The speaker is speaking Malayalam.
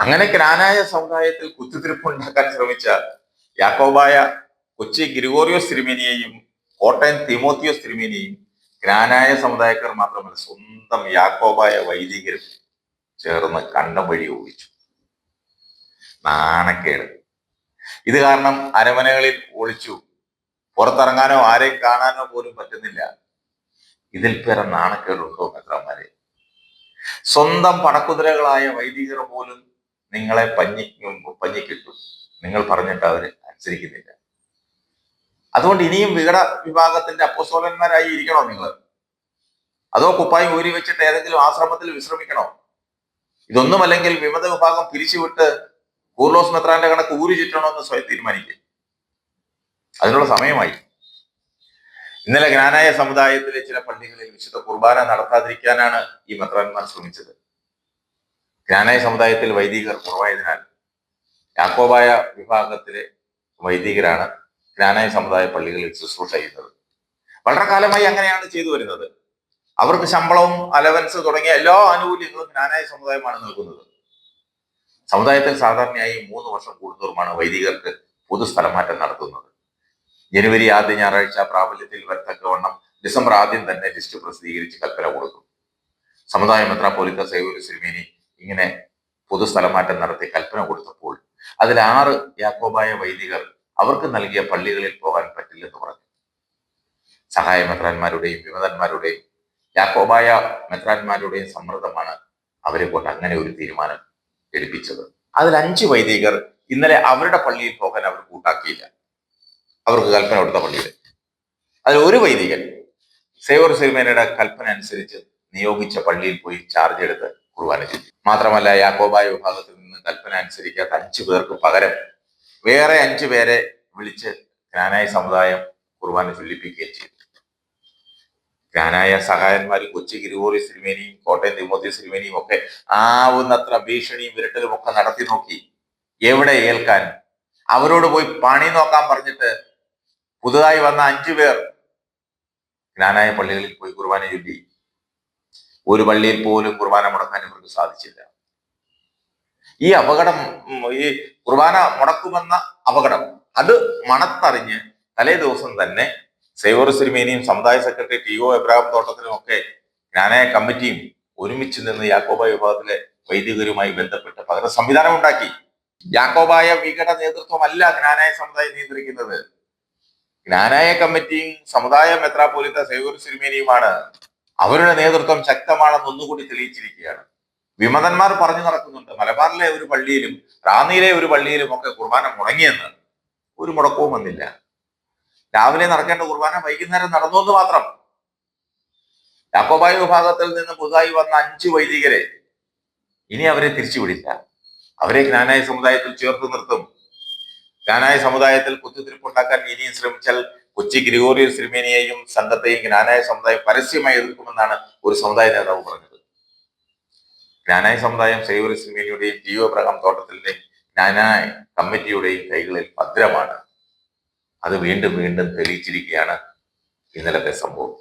അങ്ങനെ ഗ്രാനായ സമുദായത്തിൽ കുത്തിത്തിരിപ്പുണ്ടാക്കാൻ ശ്രമിച്ച യാക്കോബായ കൊച്ചി ഗ്രിഗോറിയോസ് തിരുമേനിയെയും കോട്ടയം തിമോത്തിയോ തിരുമേനിയെയും ഗ്രാനായ സമുദായക്കാർ മാത്രമല്ല സ്വന്തം യാക്കോബായ വൈദികരും ചേർന്ന് കണ്ടം വഴി ഓടിച്ചു. നാണക്കേട്. ഇത് കാരണം അരമനകളിൽ ഒളിച്ചു. പുറത്തിറങ്ങാനോ ആരെയും കാണാനോ പോലും പറ്റുന്നില്ല. ഇതിൽ പേരെ നാണക്കേടുണ്ടോ മെത്രാമാരെ സ്വന്തം പണക്കുതിരകളായ വൈദികർ പോലും നിങ്ങളെ പഞ്ഞി പഞ്ഞിക്കിട്ടു. നിങ്ങൾ പറഞ്ഞിട്ട് അവർ അനുസരിക്കുന്നില്ല. അതുകൊണ്ട് ഇനിയും വികട വിഭാഗത്തിന്റെ അപ്പോസ്തോലന്മാരായി ഇരിക്കണോ നിങ്ങൾ? അതോ കുപ്പായി ഊരി വെച്ചിട്ട് ഏതെങ്കിലും ആശ്രമത്തിൽ വിശ്രമിക്കണോ? ഇതൊന്നുമല്ലെങ്കിൽ വിമത വിഭാഗം പിരിച്ചുവിട്ട് കൂർലോസ് മെത്രാന്റെ കണക്ക് ഊരി ചുറ്റണോ എന്ന് സ്വയം തീരുമാനിക്കും. അതിനുള്ള സമയമായി. ഇന്നലെ ജ്ഞാനായ സമുദായത്തിലെ ചില പള്ളികളിൽ വിശുദ്ധ കുർബാന നടത്താതിരിക്കാനാണ് ഈ മെത്രാന്മാർ ശ്രമിച്ചത്. ജ്ഞാനായ സമുദായത്തിൽ വൈദികർ കുറവായതിനാൽ യാക്കോബായ വിഭാഗത്തിലെ വൈദികരാണ് ജ്ഞാനായ സമുദായ പള്ളികളിൽ ശുശ്രൂഷ ചെയ്യുന്നത്. വളരെ കാലമായി അങ്ങനെയാണ് ചെയ്തു വരുന്നത്. അവർക്ക് ശമ്പളവും അലവൻസ് തുടങ്ങിയ എല്ലാ ആനുകൂല്യങ്ങളും ജ്ഞാനായ സമുദായമാണ് നൽകുന്നത്. സമുദായത്തിൽ സാധാരണയായി മൂന്ന് വർഷം കൂടുന്നതുമാണ് വൈദികർക്ക് പൊതു സ്ഥലമാറ്റം നടത്തുന്നത്. ജനുവരി ആദ്യ ഞായറാഴ്ച പ്രാബല്യത്തിൽ വരത്തക്കവണ്ണം ഡിസംബർ ആദ്യം തന്നെ ലിസ്റ്റ് പ്രസിദ്ധീകരിച്ച് കൽപ്പന കൊടുക്കും. സമുദായ മെത്രാപോലിത്ത സേവൂര് സിരിമേനി ഇങ്ങനെ പൊതു സ്ഥലമാറ്റം നടത്തി കൽപ്പന കൊടുത്തപ്പോൾ അതിൽ ആറ് യാക്കോബായ വൈദികർ അവർക്ക് നൽകിയ പള്ളികളിൽ പോകാൻ പറ്റില്ലെന്ന് പറഞ്ഞു. സഹായ മെത്രാന്മാരുടെയും വിമതന്മാരുടെയും യാക്കോബായ മെത്രാന്മാരുടെയും സമ്മർദ്ദമാണ് അവരെ കൊണ്ട് അങ്ങനെ ഒരു തീരുമാനം എടുപ്പിച്ചത്. അതിൽ അഞ്ച് വൈദികർ ഇന്നലെ അവരുടെ പള്ളിയിൽ പോകാൻ അവർ കൂട്ടാക്കിയില്ല. അവർക്ക് കൽപ്പന കൊടുത്ത പള്ളിയിൽ അതിൽ ഒരു വൈദികൻ സേവർ സിനിമയുടെ കൽപ്പന അനുസരിച്ച് നിയോഗിച്ച പള്ളിയിൽ പോയി ചാർജ് എടുത്ത് ചെയ്തു മാത്രമല്ല യാക്കോബായ വിഭാഗത്തിൽ നിന്ന് കൽപ്പന അനുസരിക്കാത്ത അഞ്ചു പേർക്ക് പകരം വേറെ അഞ്ചു പേരെ വിളിച്ച് ജ്ഞാനായ സമുദായം കുർബാന ചൊല്ലിപ്പിക്കുകയും ചെയ്തു. ജ്ഞാനായ സഹായന്മാരും കൊച്ചി ഗിരിഗോറി സിനിമേനിയും കോട്ടയം തിമോത്തി സിനിമേനിയും ഒക്കെ ആവുന്നത്ര ഭീഷണിയും വിരട്ടലും ഒക്കെ നടത്തി നോക്കി എവിടെ ഏൽക്കാൻ? അവരോട് പോയി പണി നോക്കാൻ പറഞ്ഞിട്ട് പുതുതായി വന്ന അഞ്ചു പേർ ജ്ഞാനായ പള്ളികളിൽ പോയി കുർബാന ചൊല്ലി ഒരു പള്ളിയിൽ പോലും കുർബാന മുടക്കാൻ ഇവർക്ക് സാധിച്ചില്ല. ഈ അപകടം ഈ കുർബാന മുടക്കുമെന്ന അപകടം അത് മണത്തറിഞ്ഞ് തലേ ദിവസം തന്നെ സൈവർ സിരിമേനിയും സമുദായ സെക്രട്ടറി ടി ഒ എബ്രാഹിം തോട്ടത്തിലും ഒക്കെ ജ്ഞാനായ കമ്മിറ്റിയും ഒരുമിച്ച് നിന്ന് യാക്കോബായ വിഭാഗത്തിലെ വൈദികരുമായി ബന്ധപ്പെട്ട് പകരം സംവിധാനം ഉണ്ടാക്കി യാക്കോബായ വികട നേതൃത്വമല്ല ജ്ഞാനായ സമുദായം നിയന്ത്രിക്കുന്നത്. ജ്ഞാനായ കമ്മിറ്റിയും സമുദായ മെത്രാപോലിത്ത സേവൂർ സിരിമേനിയുമാണ് അവരുടെ നേതൃത്വം ശക്തമാണെന്ന് ഒന്നുകൂടി തെളിയിച്ചിരിക്കുകയാണ്. വിമതന്മാർ പറഞ്ഞു നടക്കുന്നുണ്ട്. മലബാറിലെ ഒരു പള്ളിയിലും റാന്നിയിലെ ഒരു പള്ളിയിലും ഒക്കെ കുർബാന മുടങ്ങിയെന്ന്. ഒരു മുടക്കവും വന്നില്ല. രാവിലെ നടക്കേണ്ട കുർബാന വൈകുന്നേരം നടന്നു എന്ന് മാത്രം. യാക്കോബായ വിഭാഗത്തിൽ നിന്ന് പുതുതായി വന്ന അഞ്ച് വൈദികരെ ഇനി അവരെ തിരിച്ചുവിടില്ല. അവരെ ജ്ഞാനായ സമുദായത്തിൽ ചേർത്ത് നിർത്തും. ജ്ഞാനായ സമുദായത്തിൽ കുത്തിത്തിരിപ്പുണ്ടാക്കാൻ ഇനിയും ശ്രമിച്ചാൽ കൊച്ചി ഗ്രിഗോറിയസ് സിരിമേനിയെയും സംഘത്തെയും ജ്ഞാനായ സമുദായം പരസ്യമായി എതിർക്കുമെന്നാണ് ഒരു സമുദായ നേതാവ് പറഞ്ഞത്. ജ്ഞാനായ സമുദായം സൈവറി സിരിമേനിയുടെയും ജീവ പ്രകം തോട്ടത്തിന്റെയും ജ്ഞാനായ കമ്മിറ്റിയുടെയും കൈകളിൽ ഭദ്രമാണ്. അത് വീണ്ടും വീണ്ടും തെളിയിച്ചിരിക്കുകയാണ് ഇന്നലത്തെ സംഭവം.